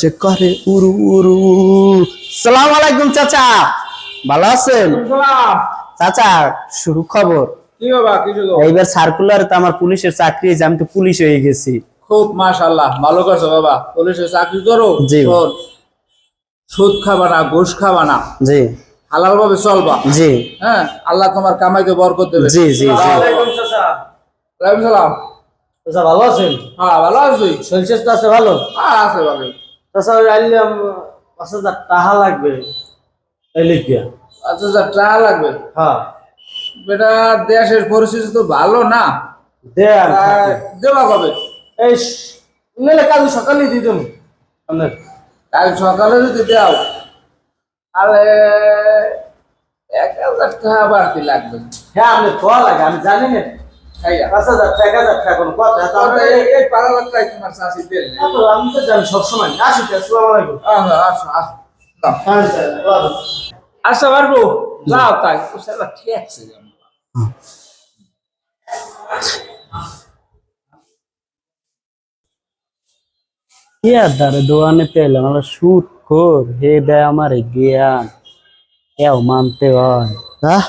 যে করে উরু উরু সালাম আলাইকুম চাচা। ভালো আছেন? চাচা শুরু খবর। বাবা এইবার সার্কুলার তো আমার পুলিশের চাকরি আমি তো পুলিশ হয়ে গেছি। খুব মাশাল্লাহ ভালো করছ বাবা। পুলিশে চাকরি করো? জি। সুদ খাবা না ঘুষ খাবা না। জি। হালাল ভাবে চলবা। জি। হ্যাঁ আল্লাহ তোমার কামাইতে বরকত দেবে। জি জি জি। সালাম। আচ্ছা ভালো আছেন? হ্যাঁ ভালো আছি। শরীর স্বাস্থ্য আছে ভালো? হ্যাঁ আছে ভালো। আচ্ছা ওই আইলাম পাঁচ হাজার টাকা লাগবে। এই লিখিয়া। আচ্ছা আচ্ছা টাকা লাগবে? হ্যাঁ। বেটা দেশের পরিস্থিতি তো ভালো না। দেন দেবা কবে? এই নিলে কাল সকালে দিয়ে দেবো। কাল সকালে যদি দাও তাহলে এক হাজার টাকা বাড়তি লাগবে। হ্যাঁ আপনি খোয়া লাগে আমি জানি না। পাঁচ হাজার টাকা হাজার টাকা কোনো কথা তো তাহলে আমি এই- এই পাঁচ হাজার টাকা তোমার চাষি দেন। আমি তো জানি সবসময়। আসি আসসালামু আলাইকুম। আচ্ছা হ্যাঁ। আচ্ছা পারব যাও তাই। ঠিক আছে কি দোয়ানে পেলাম? আমার সুদ খোর হে দেয় আমার জ্ঞান। কেউ মানতে হয়। হ্যাঁ?